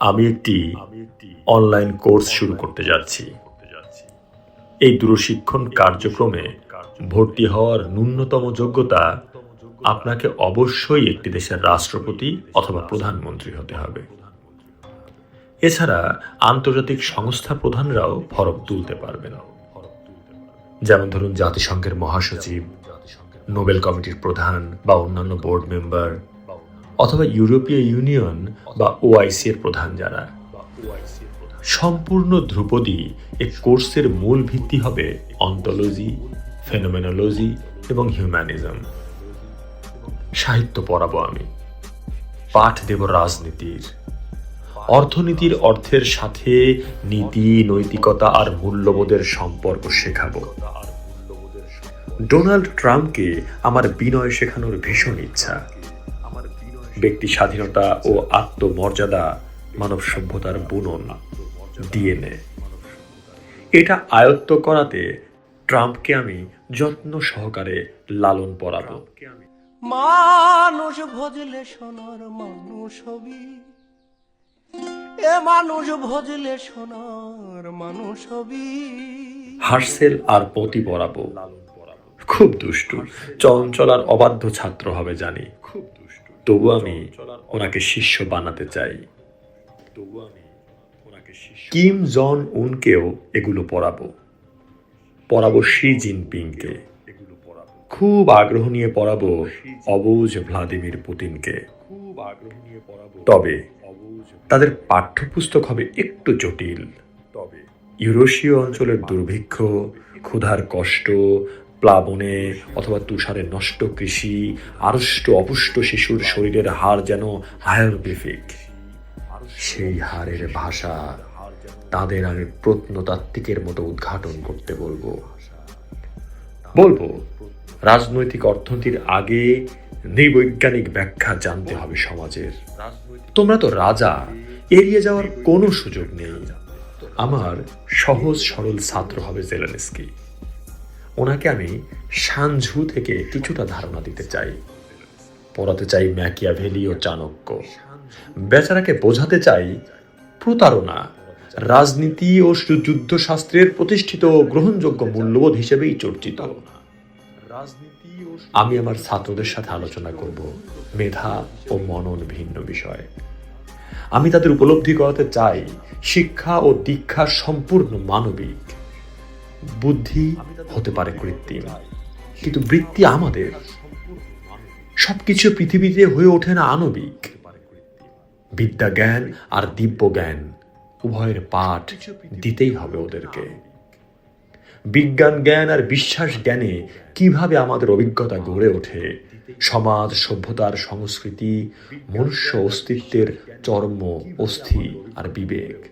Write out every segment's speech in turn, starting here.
আমি একটি online course শুরু করতে যাচ্ছি। এই দূরশিক্ষণ কার্যক্রমে ভর্তি হওয়ার ন্যূনতম যোগ্যতা আপনাকে অবশ্যই একটি দেশের রাষ্ট্রপতি অথবা প্রধানমন্ত্রী হতে হবে। এছাড়া আন্তর্জাতিক সংস্থা প্রধানরাও ফরম তুলতে পারবেন। যেমন ধরুন জাতিসংঘের মহাসচিব, নোবেল কমিটির প্রধান বা অন্যান্য বোর্ড মেম্বার অথবা ইউরোপীয় ইউনিয়ন বা ওআইসি এর প্রধান যারা। সম্পূর্ণ ধ্রুপদী এই কোর্সের মূল ভিত্তি হবে অন্তোলজি, ফেনোমেনোলজি এবং হিউম্যানিজম। সাহিত্য পড়াবো আমি। পাঠ দেব রাজনীতির। অর্থনীতির অর্থের সাথে নীতি, নৈতিকতা আর মূল্যবোধের সম্পর্ক শেখাবো। ডোনাল্ড ট্রাম্পকে আমার বিনয় শেখানোর ভীষণ ইচ্ছা। ব্যক্তি স্বাধীনতা ও আত্মমর্যাদা মানব সভ্যতার বুনন ডিএনএ। এটা আয়ত্ত করাতে ট্রাম্পকে আমি যত্ন সহকারে লালন পড়াবো মানুষ ভজলে সোনার মানুষ হবি। এ মানুষ ভজলে সোনার মানুষ হবি। হার্সেল আর পতি পড়াবো খুব দুষ্টু চঞ্চল আর অবাধ্য ছাত্র হবে জানি। খুব তবু আমি ওনাকে শিষ্য বানাতে চাই। তবু আমি ওনাকে কিম জন উনকেও এগুলো পড়াবো। পড়াবো শি জিনপিংকে। খুব আগ্রহ নিয়ে পড়াবো অবুজ ভ্লাদিমির পুতিনকে। খুব আগ্রহ নিয়ে পড়াবো তবে তাদের পাঠ্যপুস্তক হবে একটু জটিল। তবে ইউরোশীয় অঞ্চলের দুর্ভিক্ষ ক্ষুধার কষ্ট প্লাবনে অথবা তুষারে নষ্ট কৃষি আড়ষ্ট অপুষ্ট শিশুর শরীরের হাড় যেন হায়ারগ্লিফিক সেই হাড়ের ভাষা তাদের আমি প্রত্নতাত্ত্বিকের মতো উদ্ঘাটন করতে বলব। বলব, রাজনৈতিক অর্থনীতির আগে নৃবৈজ্ঞানিক ব্যাখ্যা জানতে হবে সমাজের। তোমরা তো রাজা, এড়িয়ে যাওয়ার কোনো সুযোগ নেই। আমার সহজ সরল ছাত্র হবে জেলেনস্কি। ওনাকে আমি সানঝু থেকে কিছুটা ধারণা দিতে চাই। পড়াতে চাই ম্যাকিয়াভেলি ও চাণক্য। বেচারাকে বোঝাতে চাই প্রতারণা। রাজনীতি ও যুদ্ধশাস্ত্রের প্রতিষ্ঠিত গ্রহণযোগ্য মূল্যবোধ হিসেবেই চর্চিত। আমি আমার ছাত্রদের সাথে আলোচনা করব মেধা ও মনন ভিন্ন বিষয়। আমি তাদের উপলব্ধি করাতে চাই শিক্ষা ও দীক্ষা সম্পূর্ণ মানবিক। বুদ্ধি হতে পারে কৃত্রিম। কিন্তু বৃত্তি আমাদের। সবকিছু পৃথিবীতে হয়ে ওঠে না আণবিক। বিদ্যা জ্ঞান আর দিব্য জ্ঞান উভয়ের পাঠ দিতেই হবে ওদেরকে। বিজ্ঞান জ্ঞান আর বিশ্বাস জ্ঞানে কীভাবে আমাদের অভিজ্ঞতা গড়ে ওঠে? সমাজ, সভ্যতার সংস্কৃতি, মনুষ্য অস্তিত্বের চর্ম, অস্থি আর বিবেক।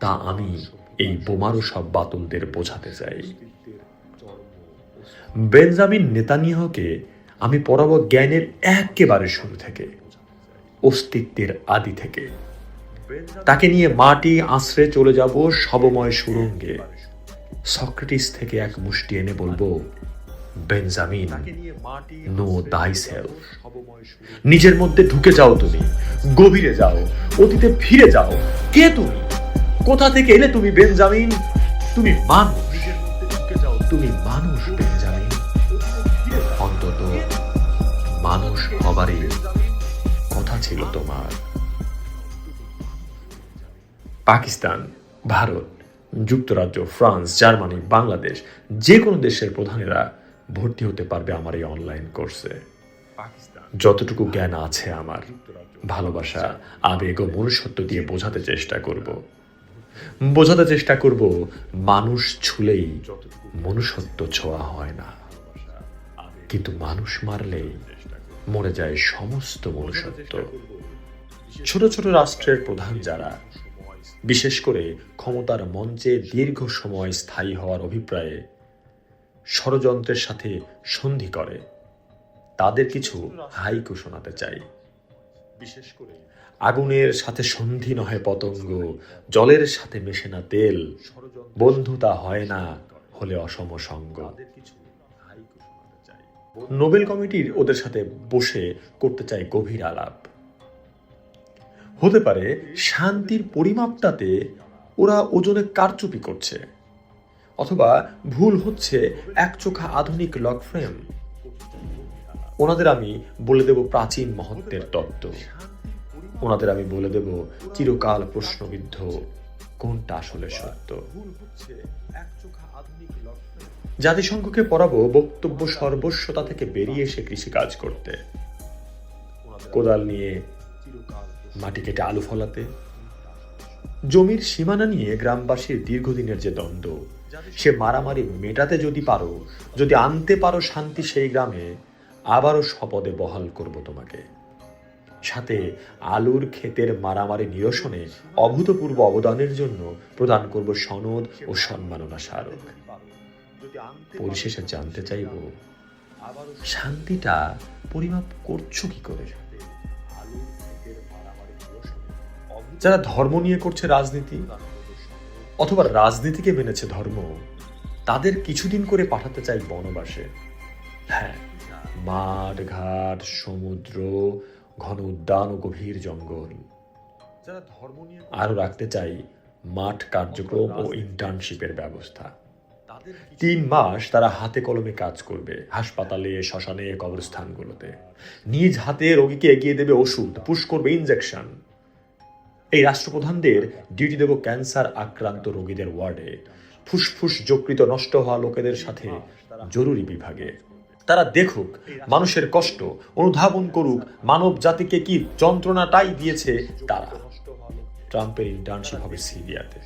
তা আমি এই বোমারু সব বাতুলদের বোঝাতে চাই। বেঞ্জামিন নেতানিয়াহকে আমি পড়াবো জ্ঞানের একেবারে শুরু থেকে, অস্তিত্বের আদি থেকে। তাকে নিয়ে মাটি আশ্রে চলে যাব সবময় সুরঙ্গে। সক্রেটিস থেকে এক মুষ্টি এনে বলব বেঞ্জামিন নো দাই নিজের মধ্যে ঢুকে যাও তুমি, গভীরে যাও, অতীতে ফিরে যাও। কে তুমি? কোথা থেকে এলে তুমি বেঞ্জামিন তুমি মানুষ। তুমি মানুষ বেঞ্জামিন অন্তত মানুষ হবারই কথা ছিল তোমার। পাকিস্তান, ভারত, যুক্তরাজ্য, ফ্রান্স, জার্মানি, বাংলাদেশ, যে কোনো দেশের প্রধানেরা ভর্তি হতে পারবে আমার এই অনলাইন কোর্সে যতটুকু জ্ঞান আছে আমার, ভালোবাসা, আবেগ ও মনুষ্যত্ব দিয়ে বোঝাতে চেষ্টা করব। বোঝাতে চেষ্টা করব, মানুষ ছুলেই মনুষ্যত্ব ছোঁয়া হয় না। কিন্তু মানুষ মারলেই মরে যায় সমস্ত মনুষ্যত্ব। ছোট ছোট রাষ্ট্রের প্রধান যারা, বিশেষ করে ক্ষমতার মঞ্চে দীর্ঘ সময় স্থায়ী হওয়ার অভিপ্রায়ে ষড়যন্ত্রের সাথে সন্ধি করে, তাদের কিছু হাইকু শোনাতে চাই। বিশেষ করে আগুনের সাথে সন্ধি নহে পতঙ্গ, জলের সাথে মেশে না তেল। বন্ধুতা হয় না হলে অসম সঙ্গ। নোবেল কমিটির ওদের সাথে বসে করতে চাই গভীর আলাপ। হতে পারে শান্তির পরিমাপটাতে ওরা ওজনে কারচুপি করছে, অথবা ভুল হচ্ছে এক চোখা আধুনিক লক ফ্রেম। ওনাদের আমি বলে দেব প্রাচীন মহত্বের তত্ত্ব। ওনাদের আমি বলে দেব চিরকাল প্রশ্নবিদ্ধ কোনটা আসলে সত্য। জাতিসংঘকে পড়াবো বক্তব্য সর্বস্বতা থেকে বেরিয়ে এসে কৃষিকাজ করতে। কোদাল নিয়ে মাটি কেটে আলু ফলাতে। জমির সীমানা নিয়ে গ্রামবাসীর দীর্ঘদিনের যে দ্বন্দ্ব, সে মারামারি মেটাতে যদি পারো, যদি আনতে পারো শান্তি সেই গ্রামে আবারও স্বপদে বহাল করব তোমাকে। সাথে আলুর ক্ষেতের মারামারি নিরসনে অভূতপূর্ব অবদানের জন্য প্রদান করব সনদ ও সম্মাননা স্মারক। পরিশেষে জানতে চাইব, শান্তিটা পরিমাপ করছ কি করে? যারা ধর্ম নিয়ে করছে রাজনীতি অথবা রাজনীতিকে মেনেছে ধর্ম, তাদের কিছুদিন করে পাঠাতে চাই বনবাসে। হ্যাঁ মাঠ ঘাট সমুদ্র ঘন উদ্যান ও গভীর জঙ্গল। আরও রাখতে চাই মাঠ কার্যক্রম ও ইন্টার্নশিপের ব্যবস্থা। তিন মাস তারা হাতে কলমে কাজ করবে হাসপাতালে শ্মশানে কবরস্থানগুলোতে। নিজ হাতে রোগীকে এগিয়ে দেবে ওষুধ পুশ করবে ইনজেকশন এই রাষ্ট্রপ্রধানদের ডিউটি দেব ক্যান্সার আক্রান্ত রোগীদের ওয়ার্ডে। ফুসফুস যকৃত নষ্ট হওয়া লোকেদের সাথে জরুরি বিভাগে। তারা দেখুক, মানুষের কষ্ট, অনুধাবন করুক, মানব জাতিকে কি যন্ত্রণাটাই দিয়েছে তারা। ট্রাম্পের ইন্টার্নশিপ হবে সিরিয়াতে,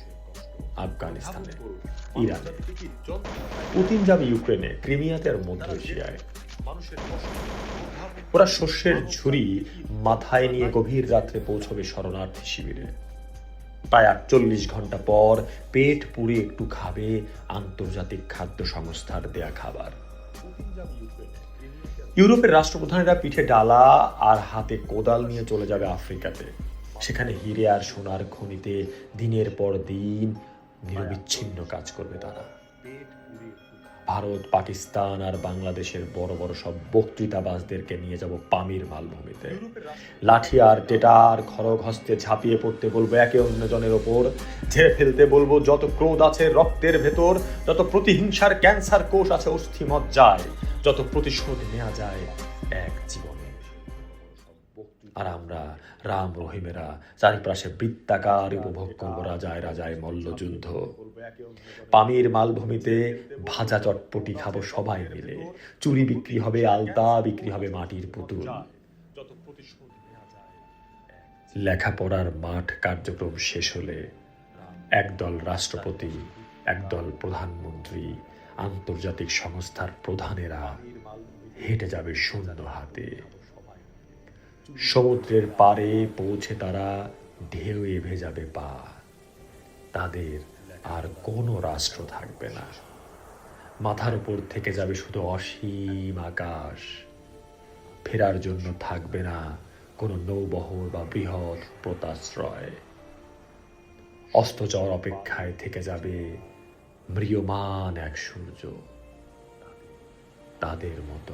আফগানিস্তানে, ইরানে। পুতিন যাবে ইউক্রেনে, ক্রিমিয়াতে আর মধ্য এশিয়ায়। ওরা শস্যের ঝুড়ি মাথায় নিয়ে গভীর রাত্রে পৌঁছবে শরণার্থী শিবিরে। প্রায় আটচল্লিশ ঘণ্টা পর পেট পুড়ে একটু খাবে আন্তর্জাতিক খাদ্য সংস্থার দেয়া খাবার। ইউরোপের রাষ্ট্রপ্রধানেরা পিঠে ডালা আর হাতে কোদাল নিয়ে চলে যাবে আফ্রিকাতে। সেখানে হিরে আর সোনার খনিতে দিনের পর দিন নিরবিচ্ছিন্ন কাজ করবে তারা। ভারত, পাকিস্তান আর বাংলাদেশের বড় বড় সব বক্তৃতাবাজদেরকে নিয়ে যাব পামির মালভূমিতে। লাঠি আর টেটার খড়গ হস্তে ঝাঁপিয়ে পড়তে বলব একে অন্যজনের ওপর। ঝেড়ে ফেলতে বলব যত ক্রোধ আছে রক্তের ভেতর, যত প্রতিহিংসার ক্যান্সার কোষ আছে অস্থিমত যায় যত প্রতিশোধ নেওয়া যায় এক জীবনে। আর আমরা রাম রহিমেরা, চারিপাশে বৃত্তাকার উপভোগ করব রাজায় রাজায় মল্লযুদ্ধ। পামির মালভূমিতে ভাজা চটপটি খাব সবাই মিলে। চুরি বিক্রি হবে, আলতা বিক্রি হবে মাটির পুতুল। লেখাপড়ার মাঠ কার্যক্রম শেষ হলে একদল রাষ্ট্রপতি, একদল প্রধানমন্ত্রী, আন্তর্জাতিক সংস্থার প্রধানেরা হেঁটে যাবে শূন্য হাতে। সমুদ্রের পারে পৌঁছে তারা ঢেউ ঢেউয়ে ভেজাবে পা তাদের আর কোনো রাষ্ট্র থাকবে না। মাথার উপর থেকে যাবে শুধু অসীম আকাশ। ফেরার জন্য থাকবে না কোনো নৌবহর বা বৃহৎ প্রতাশ্রয় অস্ত যাওয়ার অপেক্ষায় থেকে যাবে ম্রিয়মান এক সূর্য। তাদের মতো